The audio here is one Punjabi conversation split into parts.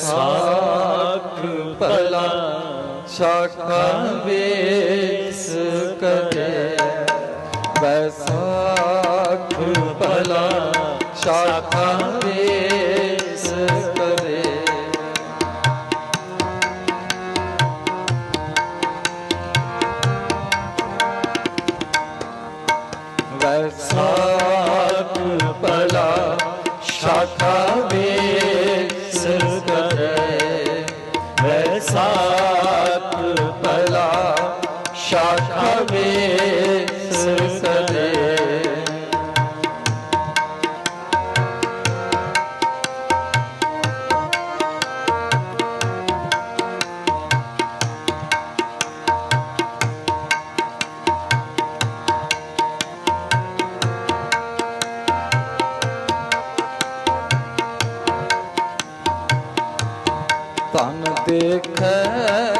ਸਾਖ ਭਲਾ ਸ਼ਾਖਾ ਕਰੇ। ਵੈਸਾਖ ਭਲਾ ਸ਼ਾਖਾ ਕਰੇ। ਵੈਸਾਖ ਭਲਾ ਸ਼ਾਖਾ ਵੇਸ ਕਰੇ ਤਨ ਦੇਖੈ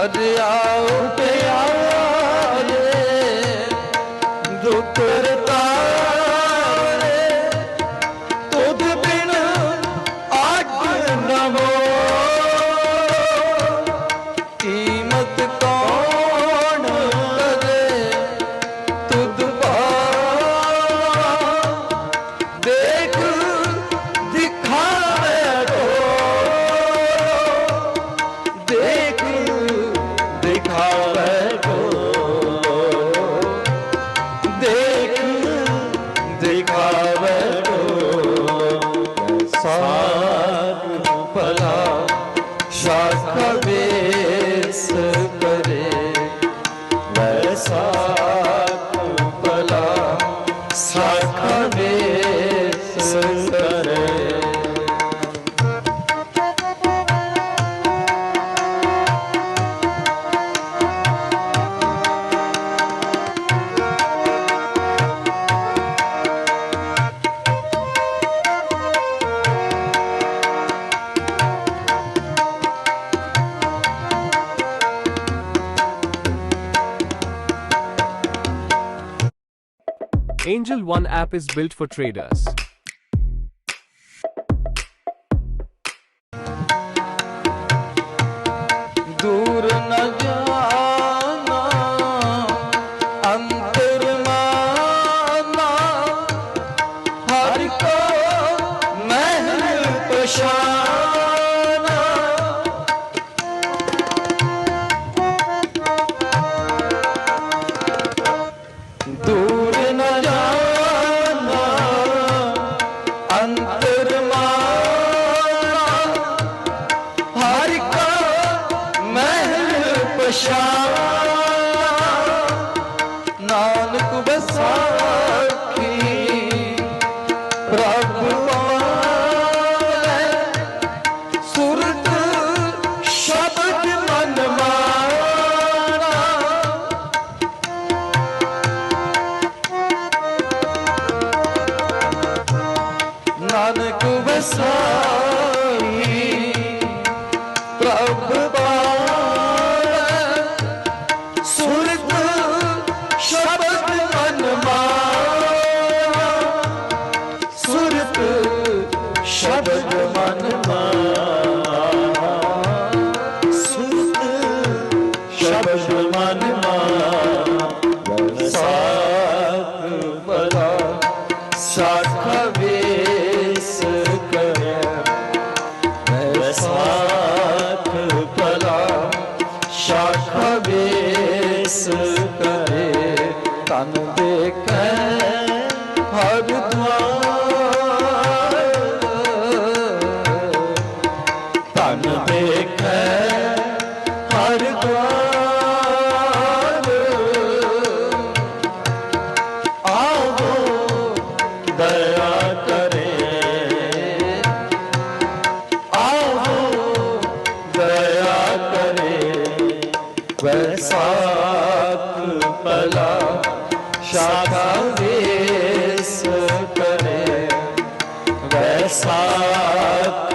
ਘਰ ਆਓ Angel One app is built for traders. ਬਸਾ Nanak ਬਸਾਖੀ ਪ੍ਰਭ ਪਾਲੇ ਨਾਨਕ ਬਸਾ ਸ਼ਾਖ ਵੇਸ ਕਰੇ ਤਨ ਦੇਖੈ ਹਰ ਦੁਆਰ ਤਨ ਦੇਖੈ ਸ਼ਾਖਾ ਵੇਸ ਕਰੇ ਵੈਸਾਖ